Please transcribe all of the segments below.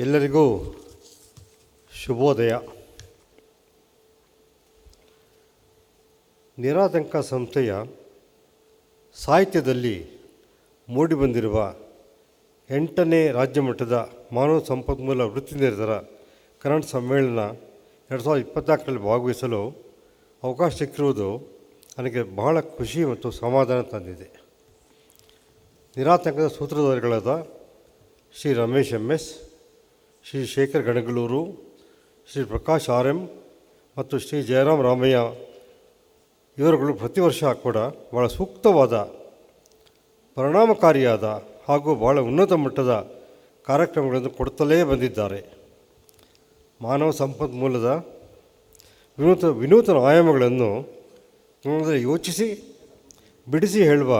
ಎಲ್ಲರಿಗೂ ಶುಭೋದಯ. ನಿರಾತಂಕ ಸಂಸ್ಥೆಯ ಸಾಹಿತ್ಯದಲ್ಲಿ ಮೂಡಿಬಂದಿರುವ ಎಂಟನೇ ರಾಜ್ಯ ಮಟ್ಟದ ಮಾನವ ಸಂಪನ್ಮೂಲ ವೃತ್ತಿ ನಿರತರ ಕನ್ನಡ ಸಮ್ಮೇಳನ ಎರಡು ಸಾವಿರದ ಇಪ್ಪತ್ನಾಲ್ಕರಲ್ಲಿ ಭಾಗವಹಿಸಲು ಅವಕಾಶ ಸಿಕ್ಕಿರುವುದು ನನಗೆ ಬಹಳ ಖುಷಿ ಮತ್ತು ಸಮಾಧಾನ ತಂದಿದೆ. ನಿರಾತಂಕದ ಸೂತ್ರಧಾರಿಗಳಾದ Shri Ramesh M S Shri Shekhar Ganagaluru Shri Prakash R M ಮತ್ತು ಶ್ರೀ ಜಯರಾಮ್ ರಾಮಯ್ಯ ಇವರುಗಳು ಪ್ರತಿ ವರ್ಷ ಕೂಡ ಭಾಳ ಸೂಕ್ತವಾದ, ಪರಿಣಾಮಕಾರಿಯಾದ ಹಾಗೂ ಭಾಳ ಉನ್ನತ ಮಟ್ಟದ ಕಾರ್ಯಕ್ರಮಗಳನ್ನು ಕೊಡುತ್ತಲೇ ಬಂದಿದ್ದಾರೆ. ಮಾನವ ಸಂಪನ್ಮೂಲದ ವಿನೂತ, ವಿನೂತನ ಆಯಾಮಗಳನ್ನು ಯೋಚಿಸಿ, ಬಿಡಿಸಿ ಹೇಳುವ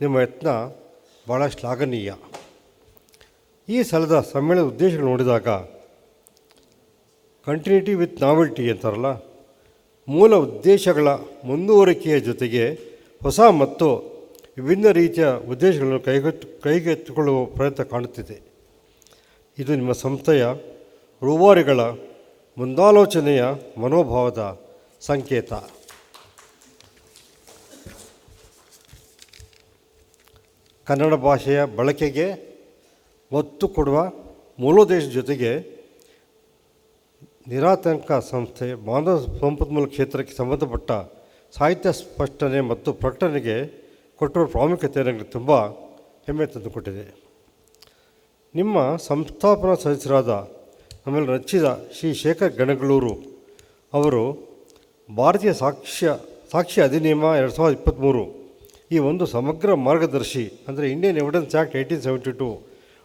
ನಿಮ್ಮ ಯತ್ನ ಭಾಳ ಶ್ಲಾಘನೀಯ. ಈ ಸಲದ ಸಮ್ಮೇಳನದ ಉದ್ದೇಶಗಳು ನೋಡಿದಾಗ ಕಂಟಿನ್ಯೂಟಿ ವಿತ್ ನಾವೆಲ್ಟಿ ಅಂತಾರಲ್ಲ, ಮೂಲ ಉದ್ದೇಶಗಳ ಮುಂದುವರಿಕೆಯ ಜೊತೆಗೆ ಹೊಸ ಮತ್ತು ವಿಭಿನ್ನ ರೀತಿಯ ಉದ್ದೇಶಗಳನ್ನು ಕೈಗೆತ್ತು, ಕೈಗೆತ್ತಿಕೊಳ್ಳುವ ಪ್ರಯತ್ನ ಕಾಣುತ್ತಿದೆ. ಇದು ನಿಮ್ಮ ಸಂಸ್ಥೆಯ ರೂವಾರಿಗಳ ಮುಂದಾಲೋಚನೆಯ ಮನೋಭಾವದ ಸಂಕೇತ. ಕನ್ನಡ ಭಾಷೆಯ ಬಳಕೆಗೆ ಒತ್ತು ಕೊಡುವ ಮೂಲೋದ್ದೇಶದ ಜೊತೆಗೆ ನಿರಾತಂಕ ಸಂಸ್ಥೆ, ಮಾನವ ಸಂಪನ್ಮೂಲ ಕ್ಷೇತ್ರಕ್ಕೆ ಸಂಬಂಧಪಟ್ಟ ಸಾಹಿತ್ಯ ಸ್ಪಷ್ಟನೆ ಮತ್ತು ಪ್ರಕಟಣೆಗೆ ಕೊಟ್ಟಿರುವ ಪ್ರಾಮುಖ್ಯತೆ ನನಗೆ ತುಂಬ ಹೆಮ್ಮೆ ತಂದುಕೊಟ್ಟಿದೆ. ನಿಮ್ಮ ಸಂಸ್ಥಾಪನಾ ಸದಸ್ಯರಾದ ಆಮೇಲೆ ರಚಿದ ಶ್ರೀ ಶೇಖರ್ ಗಣಗಳೂರು ಅವರು ಭಾರತೀಯ ಸಾಕ್ಷ್ಯ ಸಾಕ್ಷಿ ಅಧಿನಿಯಮ ಎರಡು ಸಾವಿರದ ಇಪ್ಪತ್ತ್ಮೂರು ಈ ಒಂದು ಸಮಗ್ರ ಮಾರ್ಗದರ್ಶಿ, ಅಂದರೆ Indian evidence act eighteen seventy two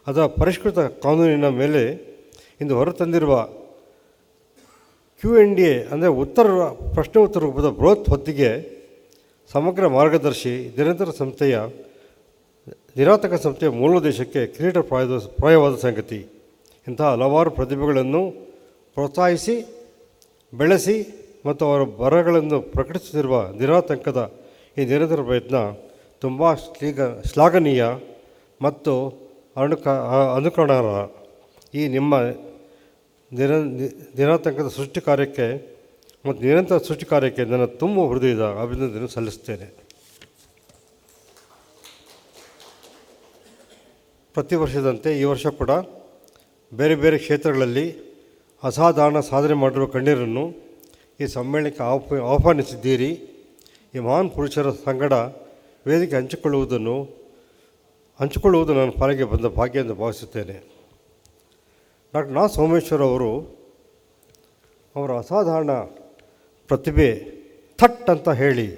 ಅದರ ಪರಿಷ್ಕೃತ ಕಾನೂನಿನ ಮೇಲೆ ಇಂದು ಹೊರತಂದಿರುವ ಕ್ಯೂ ಎನ್ ಡಿ ಎ, ಅಂದರೆ ಉತ್ತರ ಪ್ರಶ್ನೆ ಉತ್ತರ ರೂಪದ ಬೃಹತ್ ಹೊತ್ತಿಗೆ ಸಮಗ್ರ ಮಾರ್ಗದರ್ಶಿ, ನಿರಂತರ ಸಂಸ್ಥೆಯ, ನಿರಾತಕ ಸಂಸ್ಥೆಯ ಮೂಲೋದ್ದೇಶಕ್ಕೆ ಕ್ರೀಡೆ ಪ್ರಾಯದ, ಪ್ರಾಯವಾದ ಸಂಗತಿ. ಇಂತಹ ಹಲವಾರು ಪ್ರತಿಭೆಗಳನ್ನು ಪ್ರೋತ್ಸಾಹಿಸಿ, ಬೆಳೆಸಿ ಮತ್ತು ಅವರ ಬರಗಳನ್ನು ಪ್ರಕಟಿಸುತ್ತಿರುವ ನಿರಾತಂಕದ ಈ ನಿರಂತರ ಪ್ರಯತ್ನ ತುಂಬ ಶ್ಲೀಘ, ಶ್ಲಾಘನೀಯ ಮತ್ತು ಅನುಕ ಅನುಕರಣರ ಈ ನಿಮ್ಮ ನಿರ ನಿರಾತಂಕದ ಸೃಷ್ಟಿ ಕಾರ್ಯಕ್ಕೆ ಮತ್ತು ನಿರಂತರ ಸೃಷ್ಟಿ ಕಾರ್ಯಕ್ಕೆ ನನ್ನ ತುಂಬ ಹೃದಯದ ಅಭಿನಂದನೆ ಸಲ್ಲಿಸ್ತೇನೆ ಪ್ರತಿ ವರ್ಷದಂತೆ ಈ ವರ್ಷ ಕೂಡ ಬೇರೆ ಬೇರೆ ಕ್ಷೇತ್ರಗಳಲ್ಲಿ ಅಸಾಧಾರಣ ಸಾಧನೆ ಮಾಡಿರುವ ಕಣ್ಣೀರನ್ನು ಈ ಸಮ್ಮೇಳನಕ್ಕೆ ಆಹ್ವ ಆಹ್ವಾನಿಸಿದ್ದೀರಿ. ಈ ಮಹಾನ್ ಪುರುಷರ ಸಂಗಡ ವೇದಿಕೆ ಹಂಚಿಕೊಳ್ಳುವುದನ್ನು ಹಂಚಿಕೊಳ್ಳುವುದು ನನ್ನ ಪಾಲಿಗೆ ಬಂದ ಭಾಗ್ಯ ಎಂದು ಭಾವಿಸುತ್ತೇನೆ. ಡಾಕ್ಟರ್ ನಾ. ಸೋಮೇಶ್ವರ್ ಅವರು ಅವರ ಅಸಾಧಾರಣ ಪ್ರತಿಭೆ ಥಟ್ ಅಂತ ಹೇಳಿ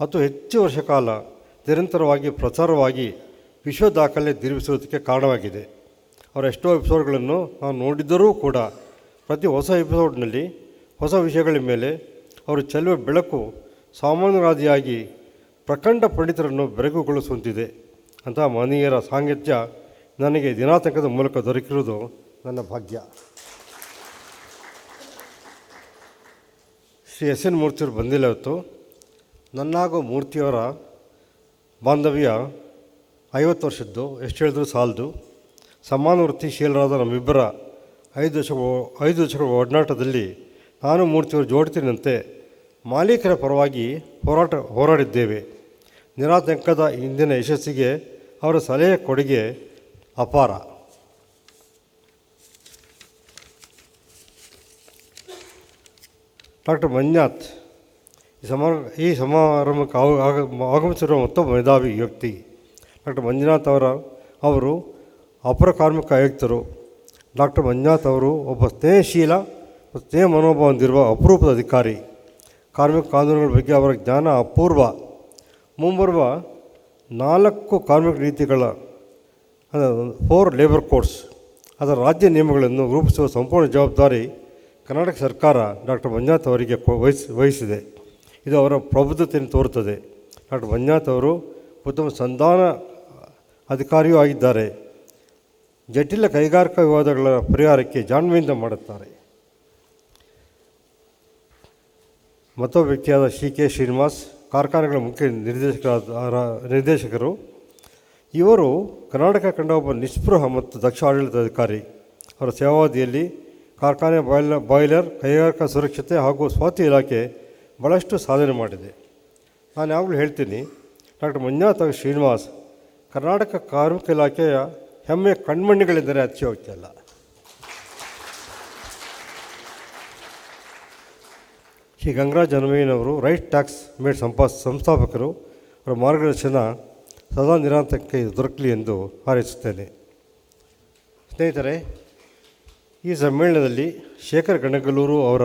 ಅದು ಹೆಚ್ಚು ವರ್ಷ ಕಾಲ ನಿರಂತರವಾಗಿ ಪ್ರಚಾರವಾಗಿ ವಿಶ್ವ ದಾಖಲೆ ನಿರ್ಮಿಸುವುದಕ್ಕೆ ಕಾರಣವಾಗಿದೆ. ಅವರ ಎಷ್ಟೋ ಎಪಿಸೋಡ್ಗಳನ್ನು ನಾವು ನೋಡಿದ್ದರೂ ಕೂಡ ಪ್ರತಿ ಹೊಸ ಎಪಿಸೋಡ್ನಲ್ಲಿ ಹೊಸ ವಿಷಯಗಳ ಮೇಲೆ ಅವರು ಚೆಲ್ಲುವ ಬೆಳಕು ಸಾಮಾನ್ಯವಾದಿಯಾಗಿ ಪ್ರಖಂಡ ಪಂಡಿತರನ್ನು ಬೆರಗುಗೊಳಿಸುವಂತಿದೆ. ಅಂತಹ ಮಹನೀಯರ ಸಾಂಗತ್ಯ ನನಗೆ ದಿನಾತಂಕದ ಮೂಲಕ ದೊರಕಿರುವುದು ನನ್ನ ಭಾಗ್ಯ. ಶ್ರೀ ಎಸ್ ಎನ್ ಮೂರ್ತಿಯವರು ಬಂದಿಲ್ಲ ಇವತ್ತು. ನನ್ನಾಗೋ ಮೂರ್ತಿಯವರ ಬಾಂಧವ್ಯ ಐವತ್ತು ವರ್ಷದ್ದು, ಎಷ್ಟು ಹೇಳಿದ್ರು ಸಾಲದು. ಸಮಾನ ವೃತ್ತಿಶೀಲರಾದ ನಮ್ಮಿಬ್ಬರ ಐದು ದಶಕ ಐದು ದಶಕಗಳ ಒಡನಾಟದಲ್ಲಿ ನಾನು ಮೂರ್ತಿಯವರು ಜೋಡ್ತಿನಂತೆ ಮಾಲೀಕರ ಪರವಾಗಿ ಹೋರಾಟ, ಹೋರಾಡಿದ್ದೇವೆ. ನಿರಾತಂಕದ ಇಂದಿನ ಯಶಸ್ಸಿಗೆ ಅವರ ಸಲಹೆ ಕೊಡುಗೆ ಅಪಾರ. ಡಾಕ್ಟರ್ ಮಂಜುನಾಥ್, ಈ ಸಮಾರ, ಈ ಸಮಾರಂಭಕ್ಕೆ ಆಗ, ಆಗ- ಆಗಮಿಸಿರುವ ಮತ್ತೊಬ್ಬ ಮೇಧಾವಿ ವ್ಯಕ್ತಿ, ಡಾಕ್ಟರ್ ಮಂಜುನಾಥ್ ಅವರ, ಅವರು ಅಪರ ಕಾರ್ಮಿಕ ಆಯುಕ್ತರು. ಡಾಕ್ಟರ್ ಮಂಜುನಾಥ್ ಅವರು ಒಬ್ಬ ಸ್ನೇಹಶೀಲ ಸ್ನೇಹ ಮನೋಭಾವ ಹೊಂದಿರುವ ಅಪರೂಪದ ಅಧಿಕಾರಿ. ಕಾರ್ಮಿಕ ಕಾನೂನುಗಳ ಬಗ್ಗೆ ಅವರ ಜ್ಞಾನ ಅಪೂರ್ವ. ಮುಂಬರುವ ನಾಲ್ಕು ಕಾರ್ಮಿಕ ನೀತಿಗಳ ಫೋರ್ ಲೇಬರ್ ಕೋರ್ಸ್ ಅದರ ರಾಜ್ಯ ನಿಯಮಗಳನ್ನು ರೂಪಿಸುವ ಸಂಪೂರ್ಣ ಜವಾಬ್ದಾರಿ ಕರ್ನಾಟಕ ಸರ್ಕಾರ ಡಾಕ್ಟರ್ ಮಂಜುನಾಥ್ ಅವರಿಗೆ ವಹಿಸ್, ವಹಿಸಿದೆ. ಇದು ಅವರ ಪ್ರಬುದ್ಧತೆಯನ್ನು ತೋರುತ್ತದೆ. ಡಾಕ್ಟರ್ ಮಂಜುನಾಥ್ ಅವರು ಉತ್ತಮ ಸಂಧಾನ ಅಧಿಕಾರಿಯೂ ಆಗಿದ್ದಾರೆ. ಜಟಿಲ ಕೈಗಾರಿಕಾ ವಿವಾದಗಳ ಪರಿಹಾರಕ್ಕೆ ಜಾಣ್ಮೆಯಿಂದ ಮಾಡುತ್ತಾರೆ. ಮತ್ತೊಬ್ಬ ವ್ಯಕ್ತಿಯಾದ ಸಿ ಕೆ ಶ್ರೀನಿವಾಸ್ ಕಾರ್ಖಾನೆಗಳ ಮುಖ್ಯ ನಿರ್ದೇಶಕರಾದ ನಿರ್ದೇಶಕರು. ಇವರು ಕರ್ನಾಟಕ ಕಂಡ ಒಬ್ಬ ನಿಸ್ಪೃಹ ಮತ್ತು ದಕ್ಷ ಆಡಳಿತಾಧಿಕಾರಿ. ಅವರ ಸೇವಾವಧಿಯಲ್ಲಿ ಕಾರ್ಖಾನೆ ಬಾಯ್ಲ, ಬಾಯ್ಲರ್, ಕೈಗಾರಿಕಾ ಸುರಕ್ಷತೆ ಹಾಗೂ ಸ್ವಾತಿ ಇಲಾಖೆ ಭಾಳಷ್ಟು ಸಾಧನೆ ಮಾಡಿದೆ. ನಾನು ಯಾವಾಗಲೂ ಹೇಳ್ತೀನಿ, ಡಾಕ್ಟರ್ ಮಂಜುನಾಥ್ ಶ್ರೀನಿವಾಸ್ ಕರ್ನಾಟಕ ಕಾರ್ಮಿಕ ಇಲಾಖೆಯ ಹೆಮ್ಮೆಯ ಅಚ್ಚಿ ಹೋಗ್ತಾ ಅಲ್ಲ. ಶ್ರೀ ಗಂಗರಾಜ್ ಹನುಮಯ್ಯನವರು ರೈಟ್ ಟ್ಯಾಕ್ಸ್ ಮೇಡ್ ಸಂಪಾ, ಸಂಸ್ಥಾಪಕರು, ಅವರ ಮಾರ್ಗದರ್ಶನ ಸದಾ ನಿರಾಂತಕ್ಕೆ ದೊರಕಲಿ ಎಂದು ಹಾರೈಸುತ್ತೇನೆ. ಸ್ನೇಹಿತರೆ, ಈ ಸಮ್ಮೇಳನದಲ್ಲಿ ಶೇಖರ್ ಗಣಗಲೂರು ಅವರ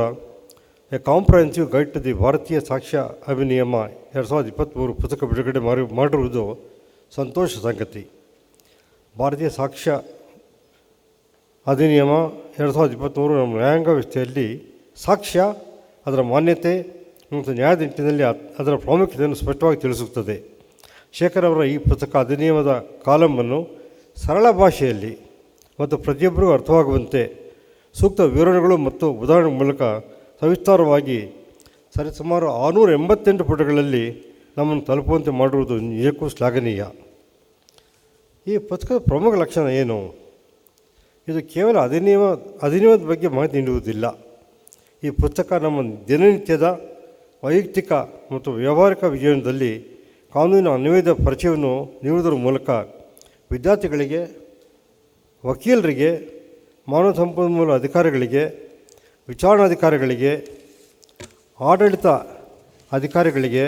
a comprehensive guide to the Bharatiya Sakshya Adhiniyam ಎರಡು ಸಾವಿರದ ಇಪ್ಪತ್ತ್ಮೂರು ಪುಸ್ತಕ ಬಿಡುಗಡೆ ಮಾಡಿ ಮಾಡಿರುವುದು ಸಂತೋಷ ಸಂಗತಿ. ಭಾರತೀಯ ಸಾಕ್ಷ್ಯ ಅಧಿನಿಯಮ ಎರಡು ಸಾವಿರದ ಇಪ್ಪತ್ತ್ಮೂರು ನಮ್ಮ ನ್ಯಾಯಾಂಗ ವ್ಯವಸ್ಥೆಯಲ್ಲಿ ಸಾಕ್ಷ್ಯ ಅದರ ಮಾನ್ಯತೆ ಮತ್ತು ನ್ಯಾಯದ ನಿಟ್ಟಿನಲ್ಲಿ ಅದ್- ಅದರ ಪ್ರಾಮುಖ್ಯತೆಯನ್ನು ಸ್ಪಷ್ಟವಾಗಿ ತಿಳಿಸುತ್ತದೆ. ಶೇಖರ್ ಅವರ ಈ ಪುಸ್ತಕ ಅಧಿನಿಯಮದ ಕಾಲಮನ್ನು ಸರಳ ಭಾಷೆಯಲ್ಲಿ ಮತ್ತು ಪ್ರತಿಯೊಬ್ಬರಿಗೂ ಅರ್ಥವಾಗುವಂತೆ ಸೂಕ್ತ ವಿವರಣೆಗಳು ಮತ್ತು ಉದಾಹರಣೆ ಮೂಲಕ ಸವಿಸ್ತಾರವಾಗಿ ಸರಿಸುಮಾರು ಆರುನೂರ ಎಂಬತ್ತೆಂಟು ಪುಟಗಳಲ್ಲಿ ನಮ್ಮನ್ನು ತಲುಪುವಂತೆ ಮಾಡಿರುವುದು ನಿಜಕ್ಕೂ ಶ್ಲಾಘನೀಯ. ಈ ಪುಸ್ತಕದ ಪ್ರಮುಖ ಲಕ್ಷಣ ಏನು? ಇದು ಕೇವಲ ಅಧಿನಿಯಮ ಅಧಿನಿಯಮದ ಬಗ್ಗೆ ಮಾಹಿತಿ ನೀಡುವುದಿಲ್ಲ. ಈ ಪುಸ್ತಕ ನಮ್ಮ ದಿನನಿತ್ಯದ ವೈಯಕ್ತಿಕ ಮತ್ತು ವ್ಯಾವಹಾರಿಕ ಜೀವನದಲ್ಲಿ ಕಾನೂನಿನ ಅನ್ವಯದ ಪರಿಚಯವನ್ನು ನೀಡುವುದರ ಮೂಲಕ ವಿದ್ಯಾರ್ಥಿಗಳಿಗೆ, ವಕೀಲರಿಗೆ, ಮಾನವ ಸಂಪನ್ಮೂಲ ಅಧಿಕಾರಿಗಳಿಗೆ, ವಿಚಾರಣಾಧಿಕಾರಿಗಳಿಗೆ, ಆಡಳಿತ ಅಧಿಕಾರಿಗಳಿಗೆ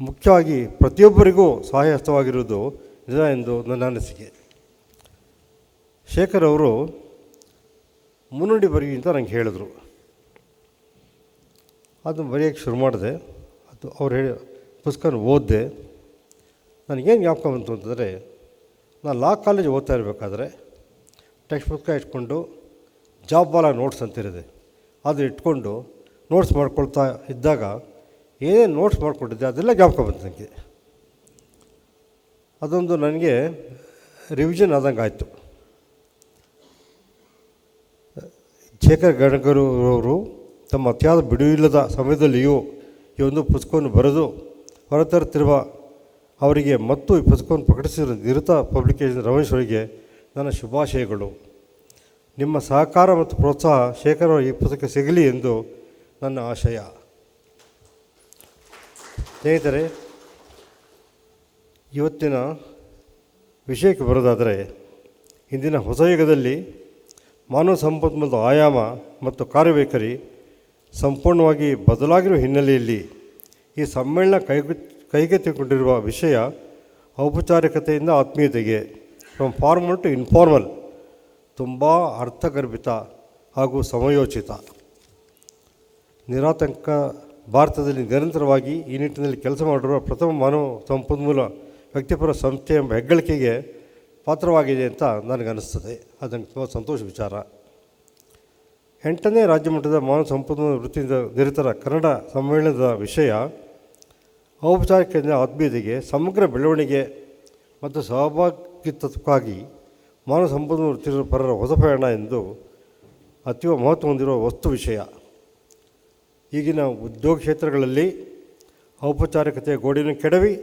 ಮುಖ್ಯವಾಗಿ ಪ್ರತಿಯೊಬ್ಬರಿಗೂ ಸಹಾಯಹಸ್ತವಾಗಿರುವುದು ನಿಜ ಎಂದು ನನ್ನ ಅನಿಸಿಕೆ. ಶೇಖರ್ ಅವರು ಮುನ್ನುಡಿ ಬರಿ ಅಂತ ನಂಗೆ ಹೇಳಿದರು. ಅದು ಬರೆಯೋಕ್ಕೆ ಶುರು ಮಾಡಿದೆ. ಅದು ಅವ್ರು ಹೇಳಿ, ಪುಸ್ತಕನ ಓದಿದೆ. ನನಗೇನು ಜ್ಞಾಪಕ ಬಂತು ಅಂತಂದರೆ, ನಾನು ಲಾ ಕಾಲೇಜ್ ಓದ್ತಾ ಇರಬೇಕಾದ್ರೆ ಟೆಕ್ಸ್ಟ್ ಪುಸ್ತಕ ಇಟ್ಕೊಂಡು ಜಾಬ್ ಬಾಲ ನೋಟ್ಸ್ ಅಂತಿರಿದೆ ಅದು ಇಟ್ಕೊಂಡು ನೋಟ್ಸ್ ಮಾಡ್ಕೊಳ್ತಾ ಇದ್ದಾಗ ಏನೇನು ನೋಟ್ಸ್ ಮಾಡ್ಕೊಂಡಿದ್ದೆ ಅದೆಲ್ಲ ಜ್ಞಾಪಕ ಬಂತು ನನಗೆ. ಅದೊಂದು ನನಗೆ ರಿವಿಷನ್ ಆದಂಗೆ ಆಯಿತು. ಶೇಖರ್ ಗಣಗರು ಅವರು ತಮ್ಮ ಅತಿಯಾದ ಬಿಡುವಿಲ್ಲದ ಸಮಯದಲ್ಲಿಯೂ ಈ ಒಂದು ಪುಸ್ತಕವನ್ನು ಬರೆದು ಹೊರತರುತ್ತಿರುವ ಅವರಿಗೆ ಮತ್ತು ಈ ಪುಸ್ತಕವನ್ನು ಪ್ರಕಟಿಸಿದ ನಿರತ ಪಬ್ಲಿಕೇಶನ್ ರಮೇಶ್ ನನ್ನ ಶುಭಾಶಯಗಳು. ನಿಮ್ಮ ಸಹಕಾರ ಮತ್ತು ಪ್ರೋತ್ಸಾಹ ಶೇಖರ್ ಈ ಪುಸ್ತಕ ಸಿಗಲಿ ಎಂದು ನನ್ನ ಆಶಯ. ಸ್ನೇಹಿತರೆ, ಇವತ್ತಿನ ವಿಷಯಕ್ಕೆ ಬರೋದಾದರೆ, ಇಂದಿನ ಹೊಸ ಯುಗದಲ್ಲಿ ಮಾನವ ಸಂಪನ್ಮೂಲದ ಆಯಾಮ ಮತ್ತು ಕಾರ್ಯವೈಖರಿ ಸಂಪೂರ್ಣವಾಗಿ ಬದಲಾಗಿರುವ ಹಿನ್ನೆಲೆಯಲ್ಲಿ ಈ ಸಮ್ಮೇಳನ ಕೈಗೆ ಕೈಗೆತ್ತಿಕೊಂಡಿರುವ ವಿಷಯ ಔಪಚಾರಿಕತೆಯಿಂದ ಆತ್ಮೀಯತೆಗೆ ಫ್ರಮ್ ಫಾರ್ಮಲ್ ಟು ಇನ್ಫಾರ್ಮಲ್ ತುಂಬ ಅರ್ಥಗರ್ಭಿತ ಹಾಗೂ ಸಮಯೋಚಿತ. ನಿರಾತಂಕ ಭಾರತದಲ್ಲಿ ನಿರಂತರವಾಗಿ ಈ ನಿಟ್ಟಿನಲ್ಲಿ ಕೆಲಸ ಮಾಡಿರುವ ಪ್ರಥಮ ಮಾನವ ಸಂಪನ್ಮೂಲ ವ್ಯಕ್ತಿಪರ ಸಂಸ್ಥೆ ಎಂಬ ಹೆಗ್ಗಳಿಕೆಗೆ ಪಾತ್ರವಾಗಿದೆ ಅಂತ ನನಗನ್ನಿಸ್ತದೆ. ಅದನ್ನು ತುಂಬ ಸಂತೋಷ ವಿಚಾರ. ಎಂಟನೇ ರಾಜ್ಯ ಮಟ್ಟದ ಮಾನವ ಸಂಪನ್ಮೂಲ ವೃತ್ತಿಯಿಂದ ನಿರತರ ಕನ್ನಡ ಸಮ್ಮೇಳನದ ವಿಷಯ ಔಪಚಾರಿಕದಿಂದ ಆತ್ಮೀಯತೆಗೆ, ಸಮಗ್ರ ಬೆಳವಣಿಗೆ ಮತ್ತು ಸಹಭಾಗಿತ್ವಕ್ಕಾಗಿ ಮಾನವ ಸಂಪನ್ಮೂಲ ವೃತ್ತಿಯ ಪರರ ಹೊಸ ಪ್ರಯಾಣ ಎಂದು ಅತೀವ ಮಹತ್ವ ಹೊಂದಿರುವ ವಸ್ತು ವಿಷಯ. ಈಗಿನ ಉದ್ಯೋಗ ಕ್ಷೇತ್ರಗಳಲ್ಲಿ ಔಪಚಾರಿಕತೆಯ ಗೋಡೆಯನ್ನು ಕೆಡವಿ,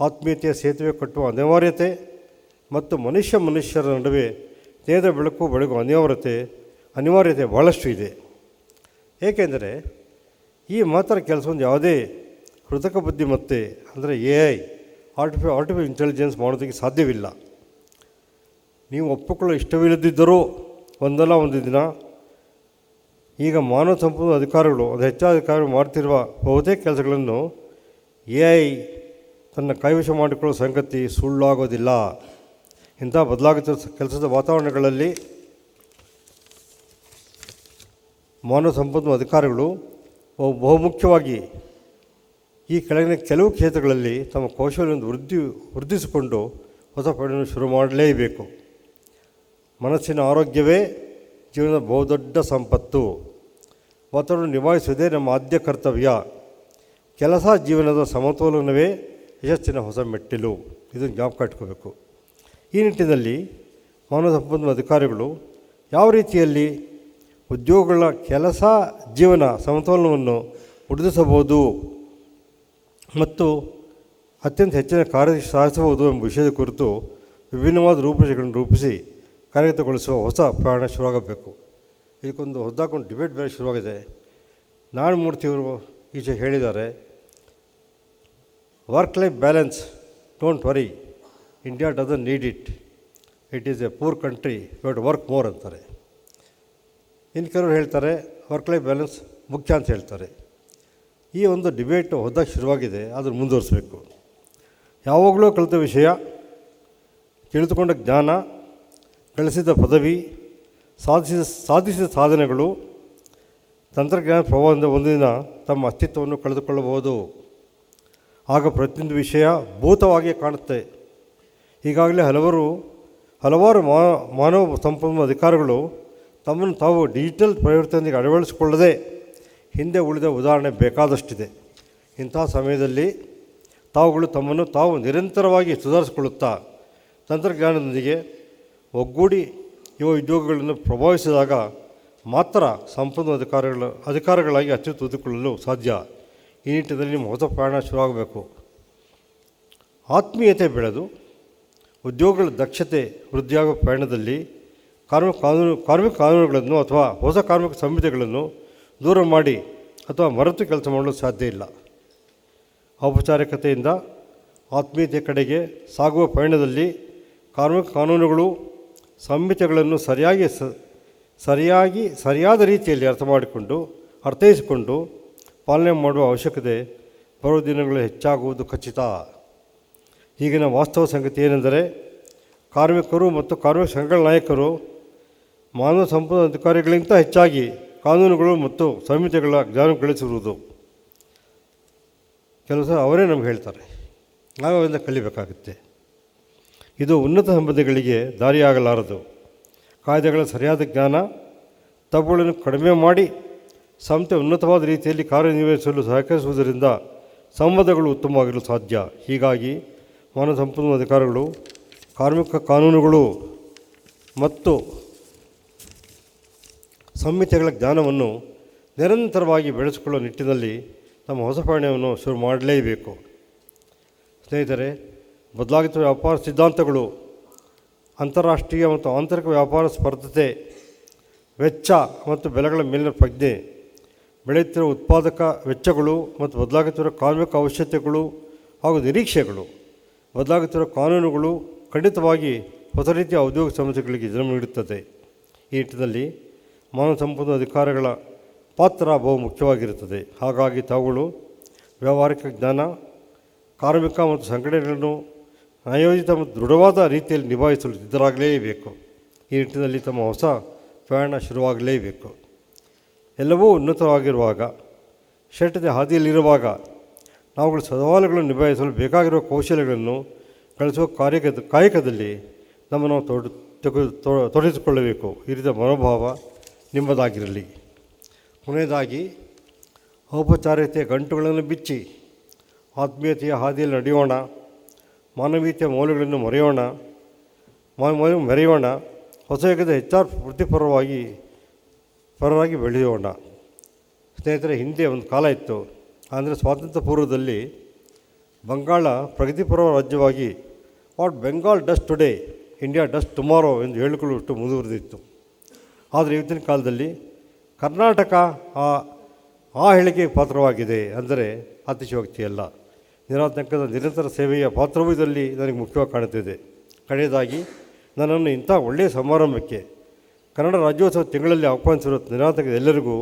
ಆತ್ಮೀಯತೆಯ ಸೇತುವೆ ಕಟ್ಟುವ ಅನಿವಾರ್ಯತೆ ಮತ್ತು ಮನುಷ್ಯ ಮನುಷ್ಯರ ನಡುವೆ ನೇರ ಬೆಳಕು ಬೆಳಗುವ ಅನಿವಾರ್ಯತೆ ಅನಿವಾರ್ಯತೆ ಭಾಳಷ್ಟು ಇದೆ. ಏಕೆಂದರೆ ಈ ಮಾತ್ರ ಕೆಲಸವನ್ನು ಯಾವುದೇ ಕೃತಕ ಬುದ್ಧಿಮತ್ತೆ ಅಂದರೆ A I artifi artificial intelligence ಮಾಡೋದಕ್ಕೆ ಸಾಧ್ಯವಿಲ್ಲ. ನೀವು ಒಪ್ಪಿಕೊಳ್ಳೋ ಇಷ್ಟವಿಲ್ಲದಿದ್ದರೂ ಒಂದಲ್ಲ ಒಂದು ದಿನ ಈಗ ಮಾನವ ಸಂಪದ ಅಧಿಕಾರಿಗಳು, ಅದು ಹೆಚ್ಚಾದ ಅಧಿಕಾರಿಗಳು ಮಾಡ್ತಿರುವ ಬಹುತೇಕ ಕೆಲಸಗಳನ್ನು ಎ ಐ ತನ್ನ ಕೈವಶ ಮಾಡಿಕೊಳ್ಳೋ ಸಂಗತಿ ಸುಳ್ಳಾಗೋದಿಲ್ಲ. ಇಂಥ ಬದಲಾಗುತ್ತಿರುವ ಕೆಲಸದ ವಾತಾವರಣಗಳಲ್ಲಿ ಮಾನವ ಸಂಪನ್ಮೂಲ ಅಧಿಕಾರಿಗಳು ಬಹು ಬಹುಮುಖ್ಯವಾಗಿ ಈ ಕೆಳಗಿನ ಕೆಲವು ಕ್ಷೇತ್ರಗಳಲ್ಲಿ ತಮ್ಮ ಕೌಶಲ್ಯವನ್ನು ವೃದ್ಧಿ ವೃದ್ಧಿಸಿಕೊಂಡು ಹೊಸ ಪಡೆಯನ್ನು ಶುರು ಮಾಡಲೇಬೇಕು. ಮನಸ್ಸಿನ ಆರೋಗ್ಯವೇ ಜೀವನದ ಬಹುದೊಡ್ಡ ಸಂಪತ್ತು. ವಾತಾವರಣ ನಿಭಾಯಿಸುವುದೇ ನಮ್ಮ ಆದ್ಯ ಕರ್ತವ್ಯ. ಕೆಲಸ ಜೀವನದ ಸಮತೋಲನವೇ ಯಶಸ್ಸಿನ ಹೊಸ ಮೆಟ್ಟಿಲು. ಇದನ್ನು ಜ್ಞಾಪಕ ಇಟ್ಕೋಬೇಕು. ಈ ನಿಟ್ಟಿನಲ್ಲಿ ಮಾನವ ಸಂಪನ್ಮೂಲ ಅಧಿಕಾರಿಗಳು ಯಾವ ರೀತಿಯಲ್ಲಿ ಉದ್ಯೋಗಗಳ ಕೆಲಸ ಜೀವನ ಸಮತೋಲನವನ್ನು ವೃದ್ಧಿಸಬಹುದು ಮತ್ತು ಅತ್ಯಂತ ಹೆಚ್ಚಿನ ಕಾರ್ಯ ಸಾಧಿಸಬಹುದು ಎಂಬ ವಿಷಯದ ಕುರಿತು ವಿಭಿನ್ನವಾದ ರೂಪರೇಷೆಗಳನ್ನು ರೂಪಿಸಿ ಕಾರ್ಯಗತಗೊಳಿಸುವ ಹೊಸ ಪ್ರಯಾಣ ಶುರುವಾಗಬೇಕು. ಇದಕ್ಕೊಂದು ಹೊದ್ದಾಕೊಂಡು ಡಿಬೇಟ್ ಬೇರೆ ಶುರುವಾಗಿದೆ. ನಾರಾಯಣಮೂರ್ತಿಯವರು ಈಚೆ ಹೇಳಿದ್ದಾರೆ work life balance don't worry India doesn't need it it is a poor country but work more ಅಂತಾರೆ. ಇನ್ನು ಕೆಲವರು ಹೇಳ್ತಾರೆ ವರ್ಕ್ ಲೈಫ್ ಬ್ಯಾಲೆನ್ಸ್ ಮುಖ್ಯ ಅಂತ ಹೇಳ್ತಾರೆ. ಈ ಒಂದು ಡಿಬೇಟ್ ಹೋದಾಗ ಶುರುವಾಗಿದೆ ಅದನ್ನು ಮುಂದುವರಿಸಬೇಕು. ಯಾವಾಗಲೂ ಕಲಿತ ವಿಷಯ, ತಿಳಿದುಕೊಂಡ ಜ್ಞಾನ ಗಳಿಸಿದ ಪದವಿ, ಸಾಧಿಸಿದ ಸಾಧಿಸಿದ ಸಾಧನೆಗಳು, ತಂತ್ರಜ್ಞಾನ ಪ್ರಭಾವದಿಂದ ಒಂದಿನ ತಮ್ಮ ಅಸ್ತಿತ್ವವನ್ನು ಕಳೆದುಕೊಳ್ಳಬಹುದು. ಆಗ ಪ್ರತಿಯೊಂದು ವಿಷಯ ಭೂತವಾಗಿ ಕಾಣುತ್ತೆ. ಈಗಾಗಲೇ ಹಲವರು, ಹಲವಾರು ಮಾನವ ಸಂಪನ್ಮೂಲ ಅಧಿಕಾರಿಗಳು ತಮ್ಮನ್ನು ತಾವು ಡಿಜಿಟಲ್ ಪರಿವರ್ತನೆಗೆ ಅಳವಡಿಸಿಕೊಳ್ಳದೆ ಹಿಂದೆ ಉಳಿದ ಉದಾಹರಣೆ ಬೇಕಾದಷ್ಟಿದೆ. ಇಂಥ ಸಮಯದಲ್ಲಿ ತಾವುಗಳು ತಮ್ಮನ್ನು ತಾವು ನಿರಂತರವಾಗಿ ಸುಧಾರಿಸಿಕೊಳ್ಳುತ್ತಾ ತಂತ್ರಜ್ಞಾನದೊಂದಿಗೆ ಒಗ್ಗೂಡಿ ಯುವ ಉದ್ಯೋಗಗಳನ್ನು ಪ್ರಭಾವಿಸಿದಾಗ ಮಾತ್ರ ಸಂಪನ್ನ ಅಧಿಕಾರಿಗಳು, ಅಧಿಕಾರಿಗಳಾಗಿ ಅಚ್ಚುತೂದಿಕೊಳ್ಳಲು ಸಾಧ್ಯ. ಈ ನಿಟ್ಟಿನಲ್ಲಿ ನಿಮ್ಮ ಹೊಸ ಪ್ರಯಾಣ ಶುರುವಾಗಬೇಕು. ಆತ್ಮೀಯತೆ ಬೆಳೆದು ಉದ್ಯೋಗಗಳ ದಕ್ಷತೆ, ವೃದ್ಧಿಯಾಗುವ ಪ್ರಯಾಣದಲ್ಲಿ ಕಾರ್ಮಿಕ ಕಾನೂನು, ಕಾರ್ಮಿಕ ಕಾನೂನುಗಳನ್ನು ಅಥವಾ ಹೊಸ ಕಾರ್ಮಿಕ ಸಂಹಿತೆಗಳನ್ನು ದೂರ ಮಾಡಿ ಅಥವಾ ಮರೆತು ಕೆಲಸ ಮಾಡಲು ಸಾಧ್ಯ ಇಲ್ಲ. ಔಪಚಾರಿಕತೆಯಿಂದ ಆತ್ಮೀಯತೆ ಕಡೆಗೆ ಸಾಗುವ ಪಯಣದಲ್ಲಿ ಕಾರ್ಮಿಕ ಕಾನೂನುಗಳು ಸಂಹಿತೆಗಳನ್ನು ಸರಿಯಾಗಿ ಸರಿಯಾಗಿ, ಸರಿಯಾದ ರೀತಿಯಲ್ಲಿ ಅರ್ಥ ಮಾಡಿಕೊಂಡು, ಅರ್ಥೈಸಿಕೊಂಡು ಪಾಲನೆ ಮಾಡುವ ಅವಶ್ಯಕತೆ ಬರುವ ದಿನಗಳು ಹೆಚ್ಚಾಗುವುದು ಖಚಿತ. ಈಗಿನ ವಾಸ್ತವ ಸಂಗತಿ ಏನೆಂದರೆ ಕಾರ್ಮಿಕರು ಮತ್ತು ಕಾರ್ಮಿಕ ಸಂಘಗಳ ನಾಯಕರು ಮಾನವ ಸಂಪದ ಅಧಿಕಾರಿಗಳಿಗಿಂತ ಹೆಚ್ಚಾಗಿ ಕಾನೂನುಗಳು ಮತ್ತು ಸಂಹಿತೆಗಳ ಜ್ಞಾನ ಗಳಿಸಿರುವುದು. ಕೆಲಸ ಅವರೇ ನಮ್ಗೆ ಹೇಳ್ತಾರೆ. ನಾವು ಅವರಿಂದ ಕಲಿಬೇಕಾಗುತ್ತೆ. ಇದು ಉನ್ನತ ಸಂಬಂಧಗಳಿಗೆ ದಾರಿಯಾಗಲಾರದು. ಕಾಯ್ದೆಗಳ ಸರಿಯಾದ ಜ್ಞಾನ, ತಪ್ಪುಗಳನ್ನು ಕಡಿಮೆ ಮಾಡಿ ಸಂಸ್ಥೆ ಉನ್ನತವಾದ ರೀತಿಯಲ್ಲಿ ಕಾರ್ಯನಿರ್ವಹಿಸಲು ಸಹಕರಿಸುವುದರಿಂದ ಸಂಬಂಧಗಳು ಉತ್ತಮವಾಗಿರಲು ಸಾಧ್ಯ. ಹೀಗಾಗಿ ಮಾನವ ಸಂಪನ್ಮೂಲ ಅಧಿಕಾರಿಗಳು, ಕಾರ್ಮಿಕ ಕಾನೂನುಗಳು ಮತ್ತು ಸಂಹಿತೆಗಳ ಜ್ಞಾನವನ್ನು ನಿರಂತರವಾಗಿ ಬೆಳೆಸಿಕೊಳ್ಳುವ ನಿಟ್ಟಿನಲ್ಲಿ ತಮ್ಮ ಹೊಸ ಪಯಣವನ್ನು ಶುರು ಮಾಡಲೇಬೇಕು. ಸ್ನೇಹಿತರೆ ಬದಲಾಗುತ್ತಿರುವ ವ್ಯಾಪಾರ ಸಿದ್ಧಾಂತಗಳು, ಅಂತಾರಾಷ್ಟ್ರೀಯ ಮತ್ತು ಆಂತರಿಕ ವ್ಯಾಪಾರ ಸ್ಪರ್ಧತೆ, ವೆಚ್ಚ ಮತ್ತು ಬೆಲೆಗಳ ಮೇಲಿನ ಪ್ರಜ್ಞೆ, ಬೆಳೆಯುತ್ತಿರುವ ಉತ್ಪಾದಕ ವೆಚ್ಚಗಳು ಮತ್ತು ಬದಲಾಗುತ್ತಿರುವ ಕಾರ್ಮಿಕ ಅವಶ್ಯಕತೆಗಳು ಹಾಗೂ ನಿರೀಕ್ಷೆಗಳು, ಬದಲಾಗುತ್ತಿರುವ ಕಾನೂನುಗಳು ಖಂಡಿತವಾಗಿ ಹೊಸ ರೀತಿಯ ಉದ್ಯೋಗ ಸಮಸ್ಯೆಗಳಿಗೆ ಜನ್ಮ ನೀಡುತ್ತದೆ. ಈ ನಿಟ್ಟಿನಲ್ಲಿ ಮಾನವ ಸಂಪನ್ಮೂಲ ಅಧಿಕಾರಿಗಳ ಪಾತ್ರ ಬಹು ಮುಖ್ಯವಾಗಿರುತ್ತದೆ. ಹಾಗಾಗಿ ತಾವುಗಳು ವ್ಯಾವಹಾರಿಕ ಜ್ಞಾನ, ಕಾರ್ಮಿಕ ಮತ್ತು ಸಂಘಟನೆಗಳನ್ನು ಆಯೋಜಿತ ಮತ್ತು ದೃಢವಾದ ರೀತಿಯಲ್ಲಿ ನಿಭಾಯಿಸಲು ಸಿದ್ಧರಾಗಲೇಬೇಕು. ಈ ನಿಟ್ಟಿನಲ್ಲಿ ತಮ್ಮ ಹೊಸ ಪ್ರಯಾಣ ಶುರುವಾಗಲೇಬೇಕು. ಎಲ್ಲವೂ ಉನ್ನತವಾಗಿರುವಾಗ ಶೆಟ್ಟದ ಹಾದಿಯಲ್ಲಿರುವಾಗ ನಾವುಗಳು ಸವಾಲುಗಳನ್ನು ನಿಭಾಯಿಸಲು ಬೇಕಾಗಿರುವ ಕೌಶಲ್ಯಗಳನ್ನು ಗಳಿಸುವ ಕಾರ್ಯಕ ಕಾಯಕದಲ್ಲಿ ನಮ್ಮನ್ನು ತೊಡ ತೊಡಗಿಸಿಕೊಳ್ಳಬೇಕು. ಈ ರೀತಿಯ ಮನೋಭಾವ ನಿಮ್ಮದಾಗಿರಲಿ. ಕೊನೆಯದಾಗಿ, ಔಪಚಾರಿಕತೆಯ ಗಂಟುಗಳನ್ನು ಬಿಚ್ಚಿ, ಆತ್ಮೀಯತೆಯ ಹಾದಿಯಲ್ಲಿ ನಡೆಯೋಣ, ಮಾನವೀಯತೆಯ ಮೌಲ್ಯಗಳನ್ನು ಮರೆಯೋಣ ಮರೆಯೋಣ, ಹೊಸ ಯುಗದ ಹೆಚ್ಚಾರ್ ವೃತ್ತಿಪರವಾಗಿ ಪರವಾಗಿ ಬೆಳೆಯೋಣ. ಸ್ನೇಹಿತರೆ, ಹಿಂದೆ ಒಂದು ಕಾಲ ಇತ್ತು. ಅಂದರೆ ಸ್ವಾತಂತ್ರ್ಯ ಪೂರ್ವದಲ್ಲಿ ಬಂಗಾಳ ಪ್ರಗತಿಪರ ರಾಜ್ಯವಾಗಿ, what Bengal does today, India does tomorrow ಎಂದು ಹೇಳಿಕೊಳ್ಳುವಷ್ಟು ಮುಂದುವರೆದಿತ್ತು. ಆದರೆ ಇವತ್ತಿನ ಕಾಲದಲ್ಲಿ ಕರ್ನಾಟಕ ಆ ಆ ಹೇಳಿಕೆಗೆ ಪಾತ್ರವಾಗಿದೆ ಅಂದರೆ ಅತಿಶಯೋಕ್ತಿಯಲ್ಲ ನಿರಾತಂಕದ ನಿರಂತರ ಸೇವೆಯ ಪಾತ್ರವೂ ಇದರಲ್ಲಿ ನನಗೆ ಮುಖ್ಯವಾಗಿ ಕಾಣುತ್ತಿದೆ. ಕಡೆಯದಾಗಿ ನನ್ನನ್ನು ಇಂಥ ಒಳ್ಳೆಯ ಸಮಾರಂಭಕ್ಕೆ, ಕನ್ನಡ ರಾಜ್ಯೋತ್ಸವ ತಿಂಗಳಲ್ಲಿ ಆಹ್ವಾನಿಸಿರುವ ನಿರಾತಂಕದ ಎಲ್ಲರಿಗೂ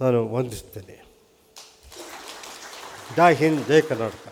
ನಾನು ವಂದಿಸುತ್ತೇನೆ. ಜೈ ಹಿಂದ್, ಜೈ ಕರ್ನಾಟಕ.